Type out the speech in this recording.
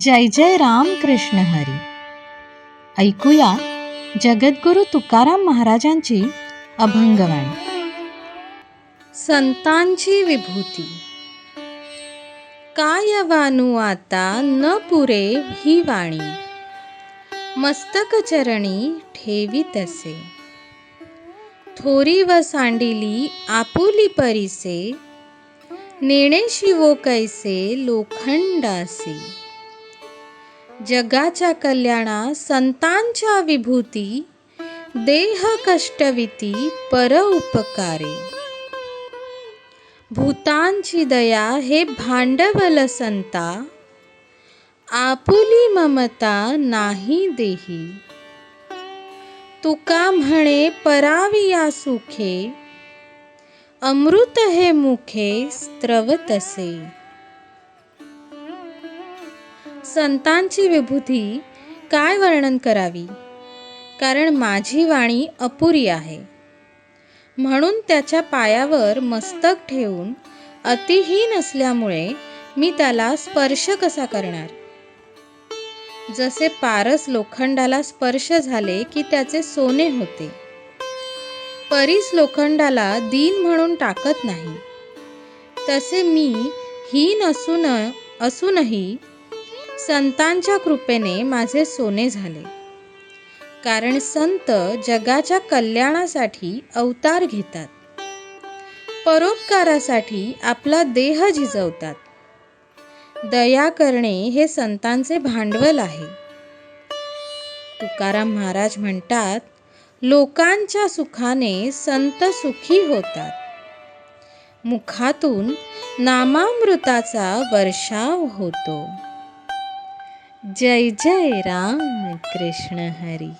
जय जय राम कृष्ण हरी. ऐकूया जगद्गुरु तुकाराम महाराजांची अभंगवाणी संतांची विभूती. काय वानू आता न पुरे ही वाणी. मस्तक चरणी ठेवी तसे. थोरी व सांडिली आपुली परिसे. नेणे शिवो कैसे लोखंडासे जगाच्या कल्याणा संतांच्या विभूती देह कष्टविती पर उपकारे. भूतांची दया हे भांडवल संता आपुली ममता नाही देही. तुका म्हणे पराविया सुखे अमृत हे मुखे स्त्रवतसे संतांची विभूती काय वर्णन करावी? कारण माझी वाणी अपुरी आहे. म्हणून त्याच्या पायावर मस्तक ठेवून अतिहीन असल्यामुळे मी त्याला स्पर्श कसा करणार? जसे पारस लोखंडाला स्पर्श झाले की त्याचे सोने होते. परीस लोखंडाला दीन म्हणून टाकत नाही. तसे मी हीन असून असूनही संतांच्या कृपेने माझे सोने झाले. कारण संत जगाच्या कल्याणासाठी अवतार घेतात. परोपकारासाठी आपला देह झिजवतात. दया करणे हे संतांचे भांडवल आहे. तुकाराम महाराज म्हणतात लोकांच्या सुखाने संत सुखी होतात. मुखातून नामामृताचा वर्षाव होतो. जय जय राम कृष्ण हरी